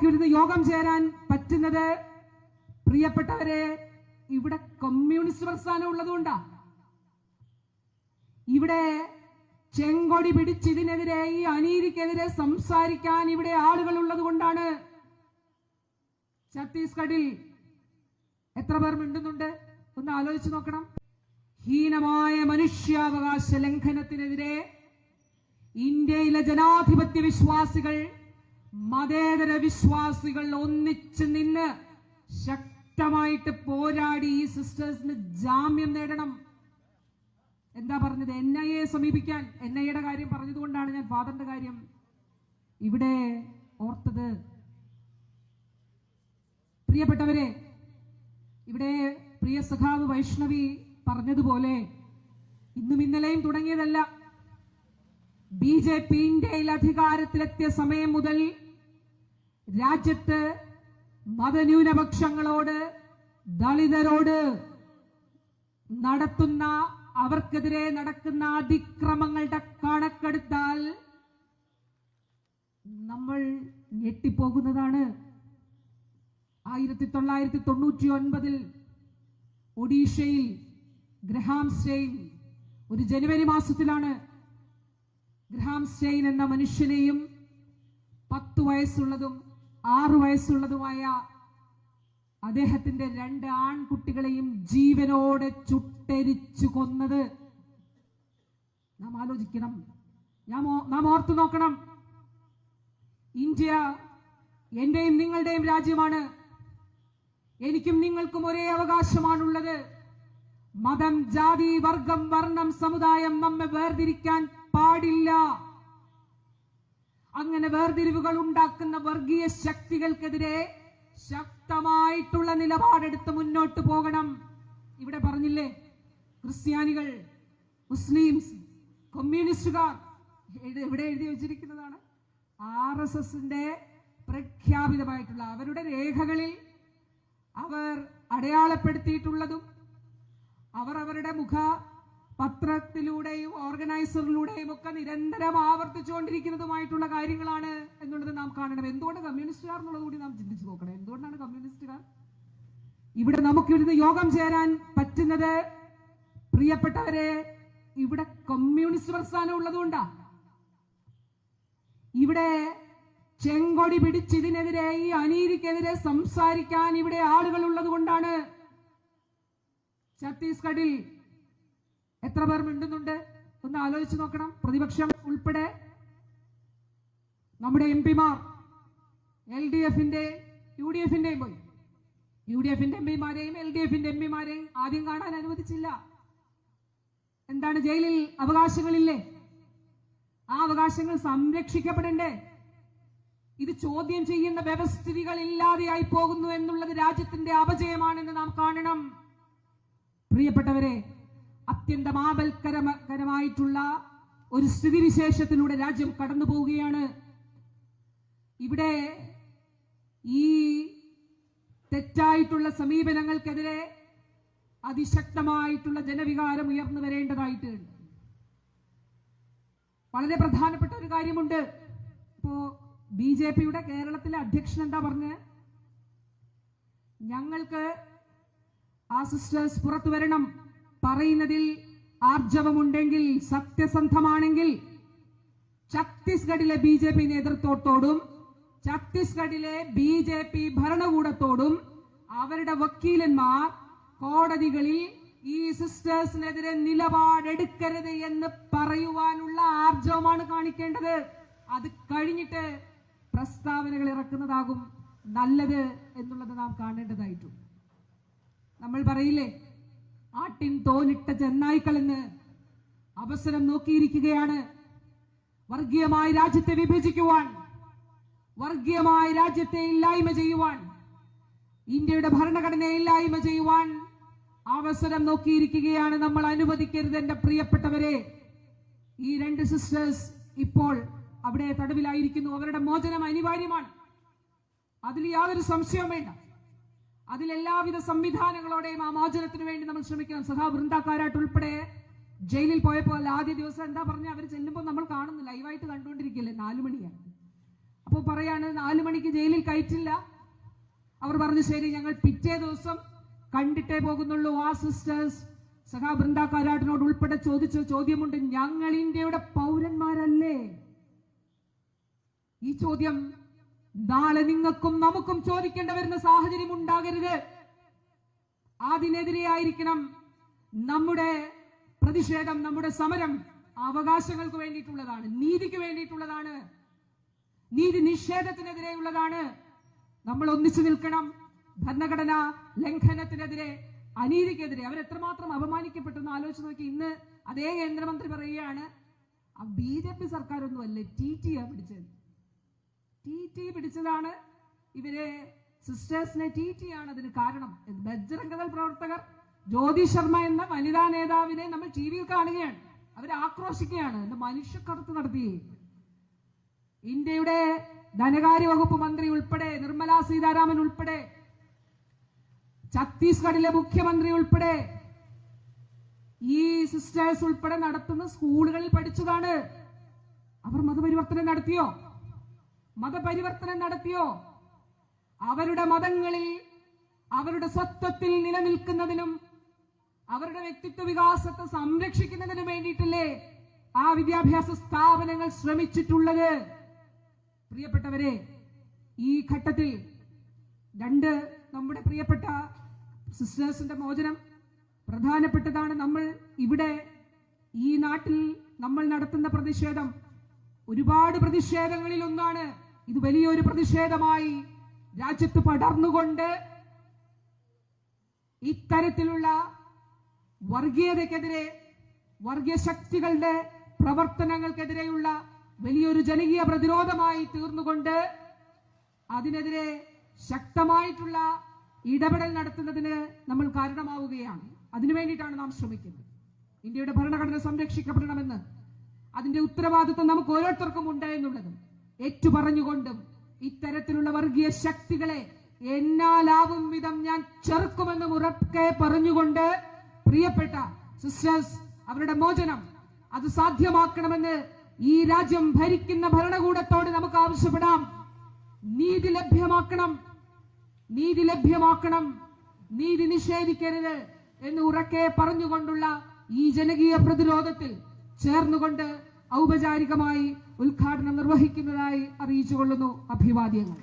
നമുക്കിവിടുന്ന് യോഗം ചേരാൻ പറ്റുന്നത് പ്രിയപ്പെട്ടവരെ ഇവിടെ കമ്മ്യൂണിസ്റ്റ് പ്രസ്ഥാനം ഉള്ളതുകൊണ്ടാ. ഇവിടെ ചെങ്കൊടി പിടിച്ചിതിനെതിരെ ഈ അനീതിക്കെതിരെ സംസാരിക്കാൻ ഇവിടെ ആളുകൾ ഉള്ളത് കൊണ്ടാണ് ഛത്തീസ്ഗഡിൽ എത്ര പേർ മിണ്ടുന്നുണ്ട്? ഒന്ന് ആലോചിച്ച് നോക്കണം. ഹീനമായ മനുഷ്യാവകാശ ലംഘനത്തിനെതിരെ ഇന്ത്യയിലെ ജനാധിപത്യ വിശ്വാസികൾ മതേതര വിശ്വാസികൾ ഒന്നിച്ച് നിന്ന് ശക്തമായിട്ട് പോരാടി ഈ സിസ്റ്റേഴ്സിന് ജാമ്യം നേടണം. എന്താ പറഞ്ഞത്? എൻ ഐ എ സമീപിക്കാൻ. എൻ ഐ എയുടെ കാര്യം പറഞ്ഞതുകൊണ്ടാണ് ഞാൻ ഫാദറിന്റെ കാര്യം ഇവിടെ ഓർത്തത്. പ്രിയപ്പെട്ടവരെ ഇവിടെ പ്രിയ സഖാവ് വൈഷ്ണവി പറഞ്ഞതുപോലെ ഇന്നും ഇന്നലെയും തുടങ്ങിയതല്ല. ബി ജെ പി ഇന്ത്യയിൽ അധികാരത്തിലെത്തിയ സമയം മുതൽ രാജ്യത്ത് മതന്യൂനപക്ഷങ്ങളോട് ദളിതരോട് നടത്തുന്ന അവർക്കെതിരെ നടക്കുന്ന അതിക്രമങ്ങളുടെ കണക്കെടുത്താൽ നമ്മൾ ഞെട്ടിപ്പോകുന്നതാണ്. ആയിരത്തി തൊള്ളായിരത്തി തൊണ്ണൂറ്റി ഒൻപതിൽ ഒഡീഷയിൽ ഗ്രഹാം സ്റ്റെയിൻ ഒരു ജനുവരി മാസത്തിലാണ് ഗ്രഹാം സ്റ്റെയിൻ എന്ന മനുഷ്യനെയും പത്തു വയസ്സുള്ളതും ആറു വയസ്സുള്ളതുമായ അദ്ദേഹത്തിന്റെ രണ്ട് ആൺകുട്ടികളെയും ജീവനോടെ ചുട്ടരിച്ചു കൊന്നത്. നാം ആലോചിക്കണം. നാം ഓർത്തു നോക്കണം. ഇന്ത്യ എന്റെയും നിങ്ങളുടെയും രാജ്യമാണ്. എനിക്കും നിങ്ങൾക്കും ഒരേ അവകാശമാണുള്ളത്. മതം ജാതി വർഗം വർണം സമുദായം നമ്മെ വേർതിരിക്കാൻ പാടില്ല. അങ്ങനെ വേർതിരിവുകൾ ഉണ്ടാക്കുന്ന വർഗീയ ശക്തികൾക്കെതിരെ ശക്തമായിട്ടുള്ള നിലപാടെടുത്ത് മുന്നോട്ട് പോകണം. ഇവിടെ പറഞ്ഞില്ലേ? ക്രിസ്ത്യാനികൾ മുസ്ലിംസ് കമ്മ്യൂണിസ്റ്റുകാർ. ഇവിടെ എഴുതി വെച്ചിരിക്കുന്നതാണ്. ആർ എസ് എസിന്റെ പ്രഖ്യാപിതമായിട്ടുള്ള അവരുടെ രേഖകളിൽ അവർ അടയാളപ്പെടുത്തിയിട്ടുള്ളതും അവർ അവരുടെ മുഖ പത്രത്തിലൂടെയും ഓർഗനൈസറിലൂടെയും ഒക്കെ നിരന്തരം ആവർത്തിച്ചുകൊണ്ടിരിക്കുന്നതുമായിട്ടുള്ള കാര്യങ്ങളാണ് എന്നുള്ളത് നാം കാണണം. എന്തുകൊണ്ട് കമ്മ്യൂണിസ്റ്റുകാർ എന്നുള്ളത് കൂടി നാം ചിന്തിച്ചു നോക്കണം. എന്തുകൊണ്ടാണ് കമ്മ്യൂണിസ്റ്റുകാർ? ഇവിടെ നമുക്കിവിടുന്ന് യോഗം ചേരാൻ പറ്റുന്നത് പ്രിയപ്പെട്ടവരെ ഇവിടെ കമ്മ്യൂണിസ്റ്റ് പ്രസ്ഥാനം ഉള്ളതുകൊണ്ടാ. ഇവിടെ ചെങ്കൊടി പിടിച്ചതിനെതിരെ ഈ അനീതിക്കെതിരെ സംസാരിക്കാൻ ഇവിടെ ആളുകൾ ഉള്ളത് കൊണ്ടാണ് ഛത്തീസ്ഗഡിൽ എത്ര പേർ മിണ്ടുന്നുണ്ട്? ഒന്ന് ആലോചിച്ച് നോക്കണം. പ്രതിപക്ഷം ഉൾപ്പെടെ നമ്മുടെ എം പിമാർ എൽ ഡി എഫിന്റെ യു ഡി എഫിന്റെയും പോയി. യു ഡി എഫിന്റെ എം പിമാരെയും എൽ ഡി എഫിന്റെ എം പിമാരെയും ആദ്യം കാണാൻ അനുവദിച്ചില്ല. എന്താണ് ജയിലിൽ അവകാശങ്ങളില്ലേ? ആ അവകാശങ്ങൾ സംരക്ഷിക്കപ്പെടണ്ടേ? ഇത് ചോദ്യം ചെയ്യുന്ന വ്യവസ്ഥിതികൾ ഇല്ലാതെയായി പോകുന്നു എന്നുള്ളത് രാജ്യത്തിന്റെ അപജയമാണെന്ന് നാം കാണണം. പ്രിയപ്പെട്ടവരെ അത്യന്തം ആപൽക്കരമായിട്ടുള്ള ഒരു സ്ഥിതിവിശേഷത്തിലൂടെ രാജ്യം കടന്നു പോവുകയാണ്. ഇവിടെ ഈ തെറ്റായിട്ടുള്ള സമീപനങ്ങൾക്കെതിരെ അതിശക്തമായിട്ടുള്ള ജനവികാരം ഉയർന്നു വരേണ്ടതായിട്ടുണ്ട്. വളരെ പ്രധാനപ്പെട്ട ഒരു കാര്യമുണ്ട്. ഇപ്പോ ബി ജെ പിയുടെ കേരളത്തിലെ അധ്യക്ഷൻ എന്താ പറഞ്ഞ്? ഞങ്ങൾക്ക് ആ സിസ്റ്റേഴ്സ് പുറത്തു വരണം. പറയുന്നതിൽ ആർജവമുണ്ടെങ്കിൽ സത്യസന്ധമാണെങ്കിൽ ഛത്തീസ്ഗഡിലെ ബി ജെ പി നേതൃത്വത്തോടും ഛത്തീസ്ഗഡിലെ ബി ജെ പി ഭരണകൂടത്തോടും അവരുടെ വക്കീലന്മാർ കോടതികളിൽ ഈ സിസ്റ്റേഴ്സിനെതിരെ നിലപാടെടുക്കരുത് എന്ന് പറയുവാനുള്ള ആർജവമാണ് കാണിക്കേണ്ടത്. അത് കഴിഞ്ഞിട്ട് പ്രസ്താവനകൾ ഇറക്കുന്നതാകും നല്ലത് എന്നുള്ളത് നാം കാണേണ്ടതായിട്ടുണ്ട്. നമ്മൾ പറയില്ലേ? ആട്ടിൻ തോലിട്ട ചെന്നായ്ക്കളെന്ന് അവസരം നോക്കിയിരിക്കുകയാണ്. വർഗീയമായ രാജ്യത്തെ വിഭജിക്കുവാൻ വർഗീയമായ രാജ്യത്തെ ഇല്ലായ്മ ചെയ്യുവാൻ ഇന്ത്യയുടെ ഭരണഘടനയെ ഇല്ലായ്മ ചെയ്യുവാൻ അവസരം നോക്കിയിരിക്കുകയാണ്. നമ്മൾ അനുവദിക്കരുത് എന്റെ പ്രിയപ്പെട്ടവരെ. ഈ രണ്ട് സിസ്റ്റേഴ്സ് ഇപ്പോൾ അവിടെ തടവിലായിരിക്കുന്നു. അവരുടെ മോചനം അനിവാര്യമാണ്. അതിൽ യാതൊരു സംശയവും വേണ്ട. അതിൽ എല്ലാവിധ സംവിധാനങ്ങളോടെയും ആ മോചനത്തിന് വേണ്ടി നമ്മൾ ശ്രമിക്കണം. സഹാ വൃന്ദാക്കാരായിട്ട് ഉൾപ്പെടെ ജയിലിൽ പോയപ്പോൾ അല്ല ആദ്യ ദിവസം എന്താ പറഞ്ഞ അവർ ചെല്ലുമ്പോൾ നമ്മൾ കാണുന്നു ലൈവായിട്ട് കണ്ടുകൊണ്ടിരിക്കില്ലേ നാലു മണിയാണ്. അപ്പോൾ പറയാണ് നാലുമണിക്ക് ജയിലിൽ കയറ്റില്ല. അവർ പറഞ്ഞു ശരി ഞങ്ങൾ പിറ്റേ ദിവസം കണ്ടിട്ടേ പോകുന്നുള്ളൂ ആ സിസ്റ്റേഴ്സ് സഹാ വൃന്ദാക്കാരാട്ടിനോട് ഉൾപ്പെടെ ചോദിച്ച ചോദ്യമുണ്ട് ഞങ്ങൾ ഇന്ത്യയുടെ പൗരന്മാരല്ലേ? ഈ ചോദ്യം നാളെ നിങ്ങൾക്കും നമുക്കും ചോദിക്കേണ്ട വരുന്ന സാഹചര്യം ഉണ്ടാകരുത്. അതിനെതിരെയായിരിക്കണം നമ്മുടെ പ്രതിഷേധം നമ്മുടെ സമരം. അവകാശങ്ങൾക്ക് വേണ്ടിയിട്ടുള്ളതാണ് നീതിക്ക് വേണ്ടിയിട്ടുള്ളതാണ്. നീതി നിഷേധത്തിനെതിരെയുള്ളതാണ്. നമ്മൾ ഒന്നിച്ചു നിൽക്കണം. ഭരണഘടന ലംഘനത്തിനെതിരെ അനീതിക്കെതിരെ. അവർ എത്രമാത്രം അപമാനിക്കപ്പെട്ടെന്ന് ആലോചിച്ച് നോക്കി. ഇന്ന് അതേ കേന്ദ്രമന്ത്രി പറയുകയാണ് ബി ജെ പി സർക്കാരൊന്നുമല്ലേ ടി ടി ആ പിടിച്ചത്. ടി ടി പിടിച്ചതാണ്. ഇവരെ സിസ്റ്റേഴ്സിനെ ടി ടി ആണ് അതിന് കാരണം ബജ്രംഗദൾ പ്രവർത്തകർ ജ്യോതി ശർമ്മ എന്ന വനിതാ നേതാവിനെ നമ്മൾ ടി വിയിൽ കാണുകയാണ്. അവർ ആക്രോശിക്കുകയാണ്. എന്ത് മനുഷ്യക്കടത്ത് നടത്തി. ഇന്ത്യയുടെ ധനകാര്യ വകുപ്പ് മന്ത്രി ഉൾപ്പെടെ നിർമ്മലാ സീതാരാമൻ ഉൾപ്പെടെ ഛത്തീസ്ഗഡിലെ മുഖ്യമന്ത്രി ഉൾപ്പെടെ ഈ സിസ്റ്റേഴ്സ് ഉൾപ്പെടെ നടത്തുന്ന സ്കൂളുകളിൽ പഠിച്ചതാണ്. അവർ മതപരിവർത്തനം നടത്തിയോ? മതപരിവർത്തനം നടത്തിയോ? അവരുടെ മതങ്ങളിൽ അവരുടെ സ്വത്വത്തിൽ നിലനിൽക്കുന്നതിനും അവരുടെ വ്യക്തിത്വ വികാസത്തെ സംരക്ഷിക്കുന്നതിനും വേണ്ടിയിട്ടല്ലേ ആ വിദ്യാഭ്യാസ സ്ഥാപനങ്ങൾ ശ്രമിച്ചിട്ടുള്ളത്? പ്രിയപ്പെട്ടവരെ ഈ ഘട്ടത്തിൽ രണ്ട് നമ്മുടെ പ്രിയപ്പെട്ട സിസ്റ്റേഴ്സിന്റെ മോചനം പ്രധാനപ്പെട്ടതാണ്. നമ്മൾ ഇവിടെ ഈ നാട്ടിൽ നമ്മൾ നടത്തുന്ന പ്രതിഷേധം ഒരുപാട് പ്രതിഷേധങ്ങളിൽ ഒന്നാണ്. ഇത് വലിയൊരു പ്രതിഷേധമായി രാജ്യത്ത് പടർന്നുകൊണ്ട് ഇത്തരത്തിലുള്ള വർഗീയതയ്ക്കെതിരെ വർഗീയ ശക്തികളുടെ പ്രവർത്തനങ്ങൾക്കെതിരെയുള്ള വലിയൊരു ജനകീയ പ്രതിരോധമായി തീർന്നുകൊണ്ട് അതിനെതിരെ ശക്തമായിട്ടുള്ള ഇടപെടൽ നടത്തുന്നതിന് നമ്മൾ കാരണമാവുകയാണ്. അതിനു വേണ്ടിയിട്ടാണ് നാം ശ്രമിക്കുന്നത്. ഇന്ത്യയുടെ ഭരണഘടന സംരക്ഷിക്കപ്പെടണമെന്ന് അതിന്റെ ഉത്തരവാദിത്വം നമുക്ക് ഓരോരുത്തർക്കും ഉണ്ട് എന്നുള്ളതും ഏറ്റുപറഞ്ഞുകൊണ്ടും ഇത്തരത്തിലുള്ള വർഗീയ ശക്തികളെ എന്നാലാവും വിധം ഞാൻ ചെറുക്കുമെന്നും ഉറക്കെ പറഞ്ഞുകൊണ്ട് പ്രിയപ്പെട്ട സിസ്റ്റേഴ്സ് അവരുടെ മോചനം അത് സാധ്യമാക്കണമെന്ന് ഈ രാജ്യം ഭരിക്കുന്ന ഭരണകൂടത്തോട് നമുക്ക് ആവശ്യപ്പെടാം. നീതി ലഭ്യമാക്കണം. നീതി ലഭ്യമാക്കണം. നീതി നിഷേധിക്കരുത് എന്ന് ഉറക്കെ പറഞ്ഞുകൊണ്ടുള്ള ഈ ജനകീയ പ്രതിരോധത്തിൽ ചേർന്നുകൊണ്ട് ഔപചാരികമായി ഉദ്ഘാടനം നിർവഹിക്കുന്നതായി അറിയിച്ചുകൊള്ളുന്നു അഭിവാദ്യങ്ങൾ.